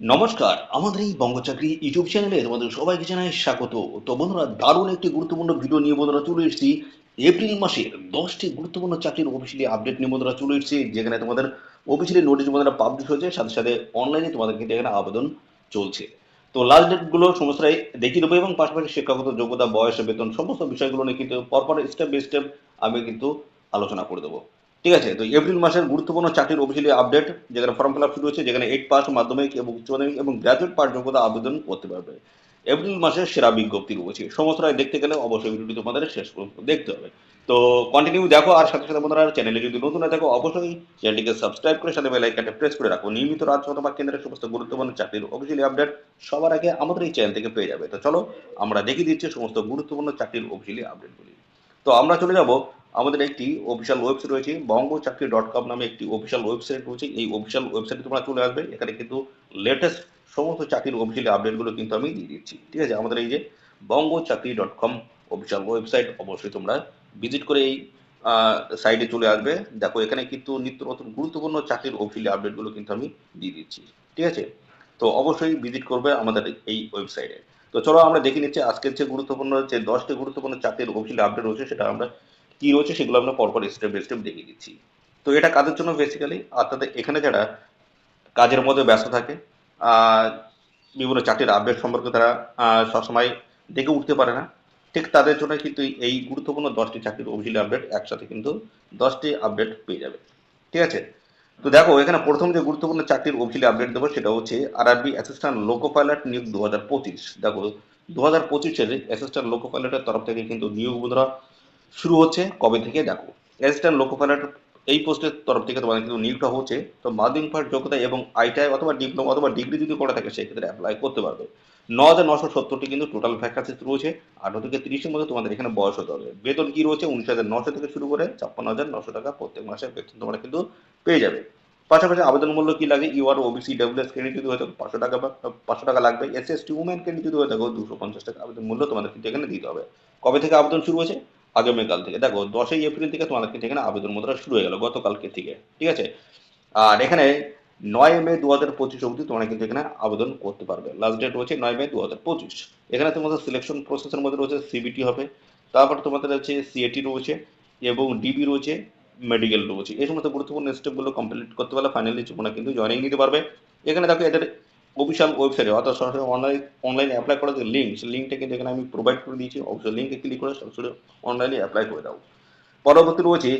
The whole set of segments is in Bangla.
নমস্কার আমাদের এই বঙ্গচাকরি ইউটিউব চ্যানেলে তোমাদের সবাইকে জানাই স্বাগত। তো বন্ধুরা, দারুণ একটি গুরুত্বপূর্ণ ভিডিও নিয়ে বন্ধুরা চলে এসেছি। এপ্রিল মাসের দশটি গুরুত্বপূর্ণ চাকরির অফিসিয়ালি আপডেট নিয়ে বন্ধুরা চলে এসেছি, যেখানে তোমাদের অফিসিয়ালি নোটিশ বন্ধুরা পাবলিশ হয়েছে, সাথে সাথে অনলাইনে তোমাদের কিন্তু এখানে আবেদন চলছে। তো লাস্ট ডেটগুলো সমস্তটাই দেখিয়ে দেবো এবং পাশাপাশি শিক্ষাগত যোগ্যতা, বয়স, বেতন, সমস্ত বিষয়গুলো নিয়ে কিন্তু পরপর স্টেপ বাই স্টেপ আমি কিন্তু আলোচনা করে দেবো। ঠিক আছে? তো এপ্রিল মাসের গুরুত্বপূর্ণ চাকরির অফিসিয়ালি আপডেট, যেখানে ফর্ম ফিল আপ শুরু হচ্ছে যেখানে এইট পাস, মাধ্যমিক এবং উচ্চ মাধ্যমিক এবং গ্র্যাজুয়েট পাস যোগ্যতা আবেদন করতে পারবে। এপ্রিল মাসের সেরা বিজ্ঞপ্তি রয়েছে। সমস্তটাই দেখতে গেলে অবশ্যই ভিডিওটি তোমাদের শেষ পর্যন্ত দেখতে হবে। তো কন্টিনিউ দেখো, আর সাথে সাথে বন্ধুরা চ্যানেলে যদি নতুন হয়ে থাকো, অবশ্যই চ্যানেলটিকে সাবস্ক্রাইব করে, সাথে বেল আইকনটা প্রেস করে রাখো। নিয়মিত রাজ্য অথবা কেন্দ্রের সমস্ত গুরুত্বপূর্ণ চাকরির অফিসিয়ালি আপডেট সবার আগে আমাদের এই চ্যানেল থেকে পেয়ে যাবে। তো চলো, আমরা দেখিয়ে দিচ্ছি সমস্ত গুরুত্বপূর্ণ চাকরির অফিসিয়ালি আপডেটগুলি তো আমরা চলে যাব আমাদের একটি অফিসিয়াল ওয়েবসাইট রয়েছে বঙ্গ চাকরি ডট কম নামে একটি অফিসিয়াল ওয়েবসাইট রয়েছে। এই অফিসিয়াল ওয়েবসাইটে তোমরা চলে আসবে, এখানে কিন্তু লেটেস্ট সমস্ত চাকরির অফিসিয়াল আপডেটগুলো কিন্তু আমি দিয়ে দিচ্ছি। ঠিক আছে, আমাদের এই যে বঙ্গ চাকরি ডট কম অফিসিয়াল ওয়েবসাইট অবশ্যই তোমরা ভিজিট করে এই সাইটে চলে আসবে। দেখো, এখানে কিন্তু নিত্য নতুন গুরুত্বপূর্ণ চাকরির অফিসিয়াল আপডেটগুলো কিন্তু আমি দিয়ে দিচ্ছি। ঠিক আছে? তো অবশ্যই ভিজিট করবে আমাদের এই ওয়েবসাইটে তো চলো আমরা দেখে নিচ্ছি আজকের যে গুরুত্বপূর্ণ, যে দশটি গুরুত্বপূর্ণ চাকরির অফিসিয়াল আপডেট রয়েছে, সেটা আমরা কি রয়েছে সেগুলো আমরা পরপর স্টেপ বাই স্টেপ দেখিয়ে দিচ্ছি। তো এটা কাদের জন্য বেসিক্যালি অর্থাৎ এখানে যারা কাজের মধ্যে ব্যস্ত থাকে বিভিন্ন চাকরির আপডেট সম্পর্কে তারা সবসময় দেখে উঠতে পারে না। ঠিক তাদের জন্য কিন্তু এই গুরুত্বপূর্ণ দশটি চাকরির অফিসিয়াল আপডেট একসাথে কিন্তু দশটি আপডেট পেয়ে যাবে। ঠিক আছে? তো দেখো, এখানে প্রথম যে গুরুত্বপূর্ণ চাকরির অফিসিয়ালি আপডেট দেবো সেটা হচ্ছে আরআরবি অ্যাসিস্ট্যান্ট লোকো পাইলট নিয়োগ দু হাজার পঁচিশ। দেখো দু হাজার পঁচিশের অ্যাসিস্ট্যান্ট লোকো পাইলটের তরফ থেকে কিন্তু নিয়োগ বন্ধুরা শুরু হচ্ছে কবে থেকে? দেখো অ্যাসিস্ট্যান্ট লোকো পাইলট এই পোস্টের তরফ থেকে তোমাদের কিন্তু নিয়োগটা হচ্ছে। তো মাধ্যমিক পাঠ যোগ্যতা এবং আইটিআই অথবা ডিপ্লোমা অথবা ডিগ্রি যদি করে থাকে, সেক্ষেত্রে অ্যাপ্লাই করতে পারবে। ন হাজার নশো সত্তরটি কিন্তু টোটাল ভ্যাকান্সি রয়েছে। আঠারো থেকে তিরিশের মধ্যে তোমাদের এখানে বয়স হতে হবে। বেতন কি রয়েছে? উনিশ হাজার নশো থেকে শুরু করে ছাপ্পান্ন হাজার নশো টাকা প্রত্যেক মাসে বেতন তোমরা কিন্তু পেয়ে যাবে। পাশাপাশি আবেদন মূল্য কি লাগে? ইউআর ওবিসি ডাব্লিউএস ক্রেডিট যদি হয়ে থাকে, পাঁচশো টাকা বা, পাঁচশো টাকা লাগবে। S S T women credit যদি হয়ে থাকে, দুশো পঞ্চাশ টাকা আবেদন মূল্য তোমাদের কিন্তু এখানে দিতে হবে। কবে থেকে আবেদন শুরু হয়েছে? আগামীকাল থেকে। দেখো, দশই এপ্রিল থেকে তোমাদের কিন্তু এখানে আবেদন মুদ্রা শুরু হয়ে গেল গতকালকে থেকে, ঠিক আছে? আর এখানে নয় মে দু হাজার পঁচিশ অবধি তোমরা কিন্তু এখানে আবেদন করতে পারবে। লাস্ট ডেট রয়েছে নয় মে দু হাজার পঁচিশ। এখানে তোমাদের সিলেকশন প্রসেসের মধ্যে রয়েছে সিবিটি হবে, তারপর তোমাদের হচ্ছে সিএটি রয়েছে এবং ডিবি রয়েছে মেডিকেল রয়েছে। এই সমস্ত গুরুত্বপূর্ণ স্টেপগুলো কমপ্লিট করতে পারলে ফাইনালি তোমরা কিন্তু জয়েনিং নিতে পারবে। এখানে দেখো, এদের অফিসিয়াল ওয়েবসাইটে, অর্থাৎ সরাসরি অনলাইন অনলাইনে অ্যাপ্লাই করার যে লিঙ্ক সেই লিঙ্কটা কিন্তু এখানে আমি প্রোভাইড করে দিয়েছি। অবশ্যই লিঙ্কে ক্লিক করে সরাসরি অনলাইনে অ্যাপ্লাই করে দাও। পরবর্তী রয়েছে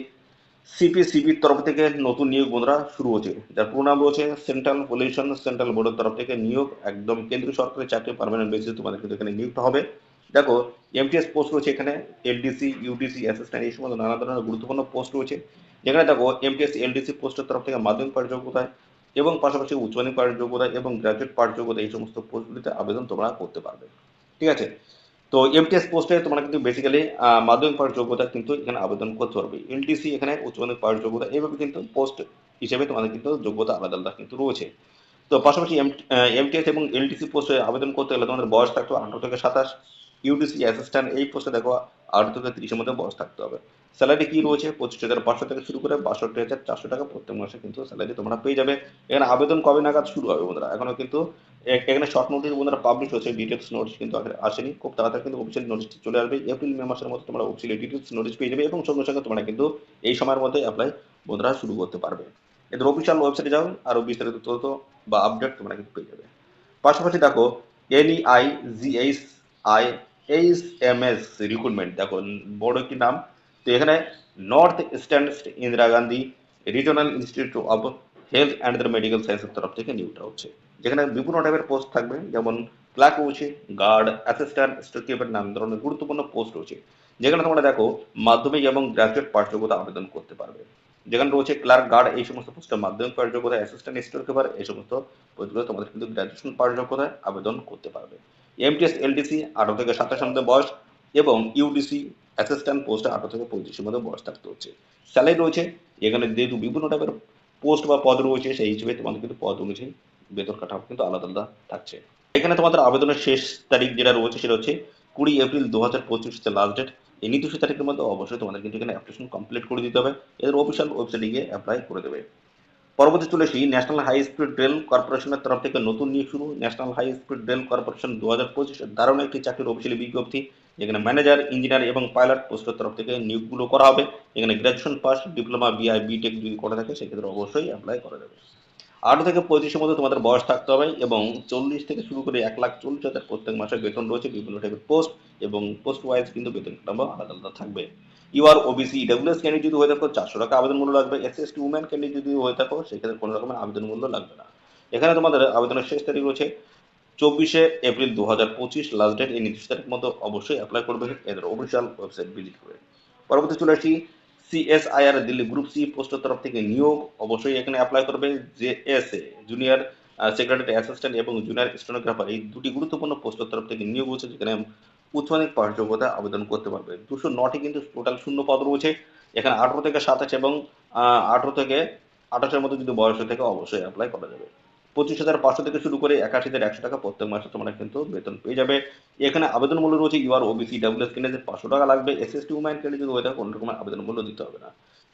সিপিসিবির তরফ থেকে নতুন নিয়োগ বন্ধুরা শুরু হচ্ছে। যার পুরো নাম রয়েছে সেন্ট্রাল পলিউশন সেন্ট্রাল বোর্ডের তরফ থেকে নিয়োগ, একদম কেন্দ্রীয় সরকারের চাকরি পারমানেন্ট বেসিসে তোমাদের কিন্তু এখানে নিয়োগটা হবে। দেখো এমটিএস পোস্ট রয়েছে এখানে এলডিসি ইউডিসি অ্যাসিস্ট্যান্ট এই সমস্ত নানা ধরনের গুরুত্বপূর্ণ পোস্ট রয়েছে। যেখানে দেখো এমটিএস এলডিসি পোস্টের তরফ থেকে মাধ্যমিক পাঠ যোগ্যতায় এবং পাশাপাশি উচ্চ মাধ্যমিক পাঠ যোগ্যতায় এবং গ্র্যাজুয়েট পাঠ যোগ্যতা এই সমস্ত পোস্টগুলিতে আবেদন তোমরা করতে পারবে। ঠিক আছে? তো এমটিএস পোস্টে তোমরা কিন্তু বেসিক্যালি মাধ্যমিক পাঠ যোগ্যতা কিন্তু এখানে আবেদন করতে পারবে। এলডিসি এখানে উচ্চ মাধ্যমিক পাঠ যোগ্যতা এইভাবে কিন্তু পোস্ট হিসেবে তোমাদের কিন্তু যোগ্যতা আলাদা আলাদা কিন্তু রয়েছে। তো পাশাপাশি এমটিএস এবং এলডিসি পোস্টে আবেদন করতে গেলে তোমাদের বয়স থাকতে আঠারো থেকে সাতাশ। ইউডিসি অ্যাসিস্ট্যান্ট এই পোস্টে দেখো আঠারো থেকে তিরিশের মধ্যে বয়স থাকতে হবে। স্যালারি কি রয়েছে? পঁচিশ হাজার পাঁচশো থেকে শুরু করে বাষট্টি হাজার চারশো টাকা প্রত্যেক মাসে কিন্তু স্যালারি তোমরা পেয়ে যাবে। এখানে আবেদন কবে নাগাদ শুরু হবে বন্ধুরা? এখনও কিন্তু এখানে শর্ট নোটিস বন্ধুরা পাবলিশ হয়েছে ডিটেলস নোটিস কিন্তু আসেনি। খুব তাড়াতাড়ি কিন্তু অফিসিয়াল নোটিস চলে আসবে। এপ্রিল মে মাসের মধ্যে তোমরা অফিসিয়াল ডিটেলস নোটিস পেয়ে যাবে এবং সঙ্গে সঙ্গে তোমরা কিন্তু এই সময়ের মধ্যে অ্যাপ্লাই বন্ধুরা শুরু করতে পারবে। এদের অফিসিয়াল ওয়েবসাইটে যাও, আরও বিস্তারিত তথ্য বা আপডেট তোমরা কিন্তু পেয়ে যাবে। পাশাপাশি দেখো NEI GH I H M S recruitment দেখো, বড় একটি নাম? তো এখানে north eastern Indira Gandhi regional institute of health and medical সায়েন্সের তরফ থেকে নিয়োগটা হচ্ছে। যেখানে বিভিন্ন টাইপের পোস্ট থাকবে, যেমন ক্লার্ক রয়েছে গার্ড অ্যাসিস্ট্যান্ট স্টোরকিপার নাম ধরনের গুরুত্বপূর্ণ পোস্ট রয়েছে। যেখানে তোমরা দেখো, মাধ্যমিক এবং গ্রাজুয়েট যোগ্যতা আবেদন করতে পারবে। যেখানে রয়েছে ক্লার্ক গার্ড এই সমস্ত পোস্টে মাধ্যমিক যোগ্যতা অ্যাসিস্ট্যান্ট স্টোর কিপার এই সমস্ত পোস্টগুলো তোমাদের কিন্তু গ্র্যাজুয়েশন পাঠ যোগ্যতায় আবেদন করতে পারবে। এমটিএস এলডিসি আঠারো থেকে সাতাশের মধ্যে বয়স এবং ইউডিসি অ্যাসিস্ট্যান্ট পোস্টে আঠারো থেকে পঁয়ত্রিশের মধ্যে বয়স থাকতে হচ্ছে। স্যালারি রয়েছে, এখানে যেহেতু বিভিন্ন টাইপের পোস্ট বা পদ রয়েছে, সেই হিসেবে তোমাদের কিন্তু পদ অনুযায়ী বেতন কাঠামো কিন্তু আলাদা আলাদা থাকছে। এখানে তোমাদের আবেদনের শেষ তারিখ যেটা রয়েছে সেটা হচ্ছে কুড়ি এপ্রিল দু হাজার পঁচিশ লাস্ট ডেট এই নির্দিষ্ট তারিখের মধ্যে অবশ্যই তোমাদের কিন্তু এখানে অ্যাপ্লিকেশন কমপ্লিট করে দিতে হবে। এদের অফিসিয়াল ওয়েবসাইটে গিয়ে অ্যাপ্লাই করে দেবে। পরবর্তী চলে আসি ন্যাশনাল হাই স্পিড রেল কর্পোরেশনের তরফ থেকে নতুন নিয়োগ শুরু। National high speed rail corporation দু হাজার পঁচিশের দারুণ একটি চাকরির অফিসিয়ালি বিজ্ঞপ্তি, যেখানে ম্যানেজার ইঞ্জিনিয়ার এবং পাইলট পোস্টের তরফ থেকে নিয়োগগুলো করা হবে। এখানে graduation pass diploma BI BTech যদি করা থাকে, সেক্ষেত্রে অবশ্যই অ্যাপ্লাই করা যাবে। আঠারো থেকে পঁয়ত্রিশের মধ্যে তোমাদের বয়স থাকতে হবে এবং চল্লিশ থেকে শুরু করে এক লাখ চল্লিশ হাজার প্রত্যেক মাসে বেতন রয়েছে। বিভিন্ন টাইপের পোস্ট এবং পোস্ট ওয়াইজ কিন্তু বেতন আলাদা আলাদা থাকবে। ইউআর ওবিসি ডাব্লিউএস ক্যান্ডিডেট যদি হয়ে থাকো চারশো টাকা আবেদন মূল্য লাগবে। S S T woman candidate যদি হয়ে থাকো সেক্ষেত্রে কোনো রকমের আবেদন মূল্য লাগবে না। এখানে তোমাদের আবেদনের শেষ তারিখ রয়েছে চব্বিশে এপ্রিল দু হাজার পঁচিশ লাস্ট ডেট এই নির্দিষ্ট তারিখ মতো অবশ্যই অ্যাপ্লাই করবে এদের অফিসিয়াল ওয়েবসাইট ভিজিট করে। পরবর্তী চলে আসি সিএসআইআর দিল্লি গ্রুপ সি পোস্টের তরফ থেকে নিয়োগ অবশ্যই এখানে অ্যাপ্লাই করবে। যে S A junior secretary assistant এবং জুনিয়র স্টেনোগ্রাফার এই দুটি গুরুত্বপূর্ণ পোস্টের তরফ থেকে নিয়োগ হচ্ছে, যেখানে উচ্চ মাধ্যমিক পাশ যোগ্যতা আবেদন করতে পারবে। দুশো নটি কিন্তু টোটাল শূন্য পদ রয়েছে। এখানে আঠারো থেকে সাতাশ এবং আঠারো থেকে আঠাশের মধ্যে যদি বয়স থেকে অবশ্যই অ্যাপ্লাই করা যাবে। পঁচিশ হাজার পাঁচশো থেকে শুরু করে একাশি হাজার একশো টাকা প্রত্যেক মাসে তোমরা কিন্তু বেতন পেয়ে যাবে। এখানে আবেদন মূল্য রয়েছে ইউআর ওবিসি ডাব্লিউএস কিনে পাঁচশো টাকা লাগবে। এস এস টি উম্যান কেটে যদি হয়ে থাকে কোনো রকমের আবেদন মূল্য দিতে হবে না।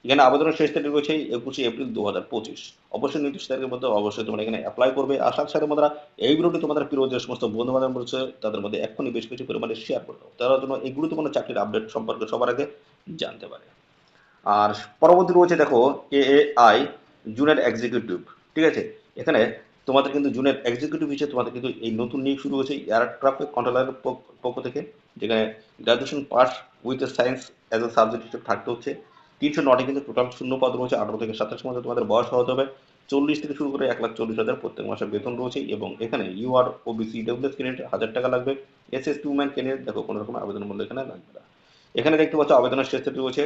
এখানে আবেদনের শেষ তারিখ রয়েছে একুশে এপ্রিল দু হাজার পঁচিশ। অবশ্যই নির্দিষ্ট তারিখের মধ্যে অবশ্যই তোমরা এখানে অ্যাপ্লাই করবে। আর সাথে সাথে তোমরা এই ভিডিওটি তোমাদের প্রিয় যে সমস্ত বন্ধু বান্ধব রয়েছে, তাদের মধ্যে এখনই বেশ কিছু পরিমাণে শেয়ার করে তারা যেন এই গুরুত্বপূর্ণ চাকরির আপডেট সম্পর্কে সবার আগে জানতে পারে। আর পরবর্তী রয়েছে দেখো এ আই জুনিয়র এক্সিকিউটিভ ঠিক আছে? এখানে তোমাদের কিন্তু জুনিয়র এক্সিকিউটিভ হিসেবে তোমাদের কিন্তু এই নতুন নিয়োগ শুরু হয়েছে এয়ার ট্রাফিক কন্ট্রোলারের পক্ষ থেকে। যেখানে graduation pass with science as a subject হিসেবে থাকতে হচ্ছে। তিনশো নটি কিন্তু টোটাল শূন্য পদ রয়েছে, আঠারো থেকে সাতাশ মধ্যে তোমাদের বয়স হতে হবে চল্লিশ থেকে শুরু করে এক লাখ চল্লিশ হাজার প্রত্যেক মাসে বেতন রয়েছে এবং এখানে ইউআর ওবিসি ডব্লিউএস ক্যান্ডিডেট হাজার টাকা লাগবে। S S T woman candidate দেখো কোনো রকম আবেদন মূল্য এখানে লাগবে না। এখানে দেখতে পাচ্ছ আবেদনের শেষ তারিখ রয়েছে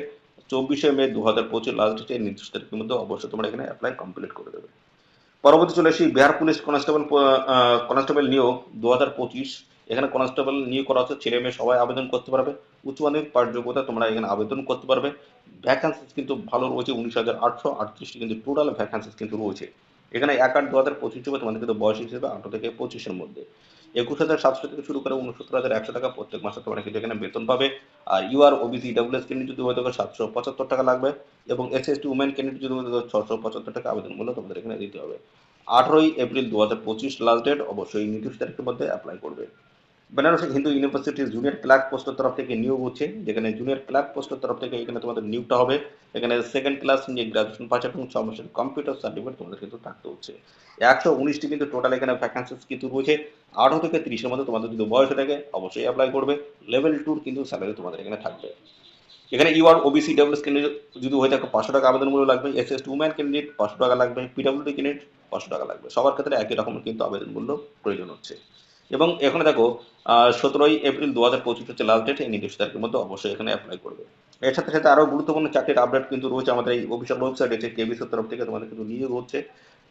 চব্বিশে মে দু হাজার পঁচিশ লাস্ট ডেটে নির্দিষ্ট তারিখের মধ্যে অবশ্যই তোমরা এখানে অ্যাপ্লাই কমপ্লিট করে দেবে। পরবর্তী চলে আসি, বিহার পুলিশ কনস্টেবল কনস্টেবল নিয়োগ দু হাজার পঁচিশ। এখানে কনস্টেবল নিয়োগ করা হচ্ছে, ছেলে মেয়ে সবাই আবেদন করতে পারবে। উচ্চ মাধ্যমিক পাঠ যোগ্যতা তোমরা এখানে আবেদন করতে পারবে। ভ্যাকান্সিস কিন্তু ভালো রয়েছে, উনিশ হাজার আটশো আটত্রিশটি কিন্তু টোটাল ভ্যাকান্সিস কিন্তু রয়েছে। এখানে এক আট দু হাজার পঁচিশ হিসেবে তোমাদের কিন্তু বয়স হিসেবে আঠারো থেকে পঁচিশের মধ্যে। একুশ হাজার সাতশো থেকে শুরু করে উনসত্তর হাজার একশো টাকা প্রত্যেক মাসে তোমরা কিন্তু এখানে বেতন পাবে। আর ইউআর ওবিসি ডাব্লিউএস ক্যান্ডিডেট যদি হয়ে থাকে সাতশো পঁচাত্তর টাকা লাগবে এবং S S T women candidate যদি হয়ে থাকে ছশো পঁচাত্তর টাকা আবেদন মূল্য তোমাদের এখানে দিতে হবে। আঠারোই এপ্রিল দু হাজার পঁচিশ লাস্ট ডেট অবশ্যই নির্দিষ্ট তারিখের মধ্যে অ্যাপ্লাই করবে। বেনারস হিন্দু ইউনিভার্সিটির জুনিয়র ক্লার্ক পোস্টের তরফ থেকে নিয়োগ হচ্ছে, যেখানে জুনিয়র ক্লার্ক পোস্টের তরফ থেকে এখানে তোমাদের নিয়োগটা হবে। এখানে সেকেন্ড ক্লাস নিয়ে গ্রাজুয়েশন পাস এবং ছ মাসের কম্পিউটার সার্টিফিকেট তোমাদের কিন্তু থাকতে হচ্ছে। একশো উনিশটি কিন্তু টোটাল এখানে ভ্যাকান্সিস কিন্তু রয়েছে। আঠারো থেকে তিরিশের মধ্যে তোমাদের যদি বয়স থাকে, অবশ্যই অ্যাপ্লাই করবে। লেভেল টুর কিন্তু স্যালারি তোমাদের এখানে থাকবে। এখানে ইউআর ওবিসি ডাব্লিউএস ক্যান্ডিডেট যদি হয়ে থাকে পাঁচশো টাকা আবেদন মূল্য লাগবে। এস এস উম্যান ক্যান্ডিডেট পাঁচশো টাকা লাগবে। পিডাব্লিউডি ক্যান্ডিডেট পাঁচশো টাকা লাগবে। সবার ক্ষেত্রে একই রকম কিন্তু আবেদন মূল্য প্রয়োজন হচ্ছে। এবং এখানে দেখো সতেরোই এপ্রিল দু হাজার পঁচিশ হচ্ছে লাস্ট ডেট এই নির্দিষ্ট তারিখের মধ্যে অবশ্যই এখানে অ্যাপ্লাই করবে। এর সাথে সাথে আরও গুরুত্বপূর্ণ চাকরির আপডেট কিন্তু রয়েছে আমাদের এই অফিসিয়াল ওয়েবসাইট আছে কেবিসের তরফ থেকে তোমাদের কিন্তু নিয়োগ হচ্ছে।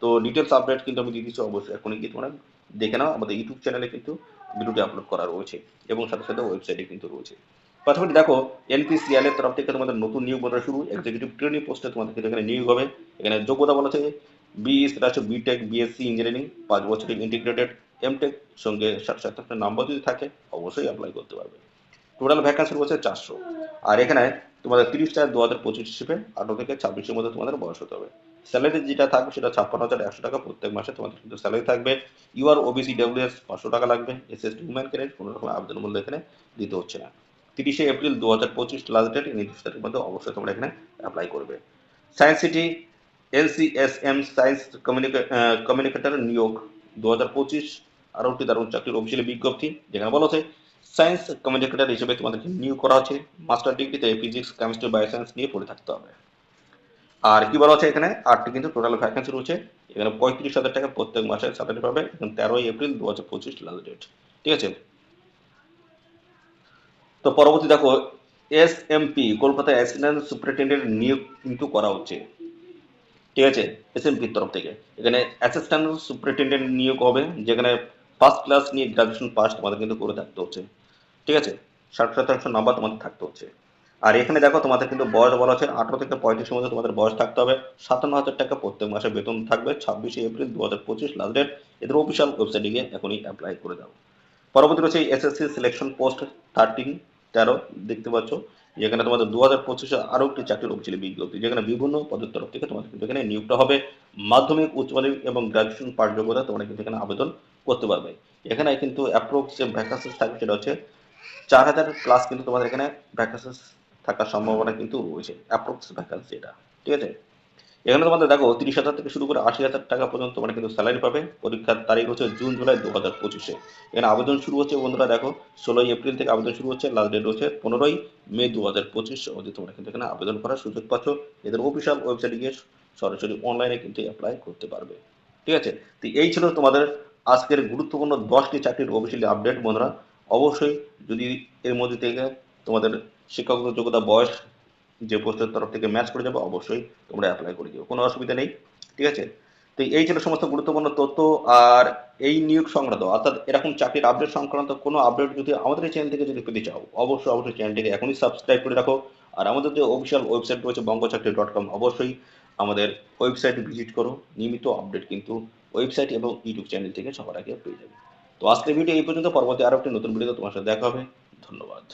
তো ডিটেলস আপডেট কিন্তু আমি দিয়ে দিচ্ছি, অবশ্যই এখনই গিয়ে তোমরা দেখে নাও। আমাদের ইউটিউব চ্যানেলে কিন্তু ভিডিওটি আপলোড করা রয়েছে এবং সাথে সাথে ওয়েবসাইটে কিন্তু রয়েছে। পাশাপাশি দেখো এনপিসিএল এর তরফ থেকে তোমাদের নতুন নিয়োগ বলা শুরু এক্সিকিউটিভ ট্রেনিং পোস্টে তোমাদের কিন্তু এখানে নিয়োগ হবে। এখানে যোগ্যতা বলা আছে বিএ সেটা হচ্ছে বিটেক বিএসসি ইঞ্জিনিয়ারিং পাঁচ বছরের ইন্টিগ্রেটেড এমটেক সঙ্গে সাথে সাথে নাম্বার যদি থাকে, অবশ্যই অ্যাপ্লাই করতে পারবে। টোটাল ভ্যাকান্সি রয়েছে চারশো। আর এখানে তোমাদের তিরিশ চার দু হাজার পঁচিশ হিসেবে আঠারো থেকে ছাব্বিশের মধ্যে তোমাদের বয়স হতে হবে। স্যালারি যেটা থাকবে সেটা ছাপ্পান্ন হাজার একশো টাকা প্রত্যেক মাসে তোমাদের কিন্তু স্যালারি থাকবে। ইউআর ওবিসি ডাব্লিউএস পাঁচশো টাকা লাগবে। S S T woman carriage কোনো রকম আবেদন মূল্য এখানে দিতে হচ্ছে না। তিরিশে এপ্রিল দু হাজার পঁচিশ লাস্ট ডেট নির্দিষ্ট তারিখের মধ্যে অবশ্যই তোমরা এখানে অ্যাপ্লাই করবে। Science city LCSM science communicator নিয়োগ। দু হাজার পঁচিশ আরও একটি দারুণ চাকরির অফিসিয়ালি বিজ্ঞপ্তি। যেখানে বলা হচ্ছে সায়েন্স কমিউনিকেটর হিসেবে তোমাদেরকে নিয়োগ করা হচ্ছে। মাস্টার ডিগ্রিতে ফিজিক্স কেমিস্ট্রি বায়োসায়েন্স নিয়ে পড়ে থাকতে হবে। আর কি বলা হচ্ছে এখানে? আটটি কিন্তু টোটাল ভ্যাকেন্সি রয়েছে। এখানে পঁয়ত্রিশ হাজার টাকা প্রত্যেক মাসে স্যালারি পাবে। এখানে তেরোই এপ্রিল দু হাজার পঁচিশ লাস্ট ডেট ঠিক আছে? তো পরবর্তী দেখো S MP Kolkata assistant superintendent নিয়োগ কিন্তু করা হচ্ছে। ঠিক আছে? এস এম এমপির তরফ থেকে। এখানে অ্যাসিস্ট্যান্ট সুপারিনটেন্ডেন্ট নিয়োগ হবে, যেখানে ফার্স্ট ক্লাস নিয়ে গ্রাজুয়েশন পাস তোমাদের কিন্তু করে থাকতে হচ্ছে। ঠিক আছে? ষাট শতাংশ নাম্বার তোমাদের থাকতে হচ্ছে। আর এখানে দেখো তোমাদের কিন্তু বয়স বলা হচ্ছে আঠারো থেকে পঁয়ত্রিশের মধ্যে তোমাদের বয়স থাকতে হবে। সাতান্ন হাজার টাকা প্রত্যেক মাসে বেতন থাকবে। ছাব্বিশে এপ্রিল দু হাজার পঁচিশ লাস্ট ডেট এদের অফিসিয়াল ওয়েবসাইটে গিয়ে এখনই অ্যাপ্লাই করে দাও। পরবর্তী রয়েছে এসএসসি সিলেকশন পোস্ট থার্টিন তেরো, দেখতে পাচ্ছ। যেখানে তোমাদের দু হাজার পঁচিশে আরও একটি চাকরির অফিসিয়ালি বিজ্ঞপ্তি। যেখানে বিভিন্ন পদের তরফ থেকে তোমাদের কিন্তু এখানে নিয়োগটা হবে। মাধ্যমিক, উচ্চ মাধ্যমিক এবং গ্রাজুয়েশন পাশ যোগ্যতা তোমরা কিন্তু এখানে আবেদন করতে পারবে। এখানে কিন্তু অ্যাপ্রক্স যে ভ্যাকান্সিস থাকবে সেটা হচ্ছে চার হাজার প্লাস কিন্তু তোমাদের এখানে ভ্যাকান্সিস থাকার সম্ভাবনা কিন্তু রয়েছে অ্যাপ্রক্স ভ্যাকান্সি এটা, ঠিক আছে? এখানে তোমাদের দেখো তিরিশ হাজার থেকে শুরু করে আশি হাজার টাকা পর্যন্ত তোমরা কিন্তু স্যালারি পাবে, পরীক্ষার তারিখ হচ্ছে জুন, জুলাই দু হাজার পঁচিশে। এখানে আবেদন শুরু হচ্ছে বন্ধুরা দেখো, ষোলোই এপ্রিল থেকে আবেদন শুরু হচ্ছে লাস্ট ডেট হচ্ছে পনেরোই মে দু হাজার পঁচিশ অবধি তোমরা কিন্তু এখানে আবেদন করার সুযোগ পাচ্ছ, এদের অফিসিয়াল ওয়েবসাইটে গিয়ে সরাসরি অনলাইনে কিন্তু অ্যাপ্লাই করতে পারবে, ঠিক আছে? তো এই ছিল তোমাদের আজকের গুরুত্বপূর্ণ দশটি চাকরির অফিসিয়ালি আপডেট বন্ধুরা। অবশ্যই যদি এর মধ্যে থেকে তোমাদের শিক্ষাগত যোগ্যতা, বয়স যে পোস্টের তরফ থেকে ম্যাচ করে যাবে, অবশ্যই তোমরা অ্যাপ্লাই করে দিও। কোনো অসুবিধা নেই, ঠিক আছে? তো এই ছিল সমস্ত গুরুত্বপূর্ণ তথ্য, আর এই নিয়োগ সংক্রান্ত, অর্থাৎ এরকম চাকরির আপডেট সংক্রান্ত কোনো আপডেট যদি আমাদের এই চ্যানেল থেকে যদি পেতে চাও, অবশ্যই অবশ্যই চ্যানেলটিকে এখনই সাবস্ক্রাইব করে রাখো। আর আমাদের যে অফিসিয়াল ওয়েবসাইট রয়েছে, বঙ্গচাকরি ডট কম অবশ্যই আমাদের ওয়েবসাইট ভিজিট করো। নিয়মিত আপডেট কিন্তু ওয়েবসাইট এবং ইউটিউব চ্যানেল থেকে সবার আগে পেয়ে যাবে তো আজকের ভিডিও এই পর্যন্ত। পরবর্তী আরও একটি নতুন ভিডিও তোমার সাথে দেখা হবে। ধন্যবাদ।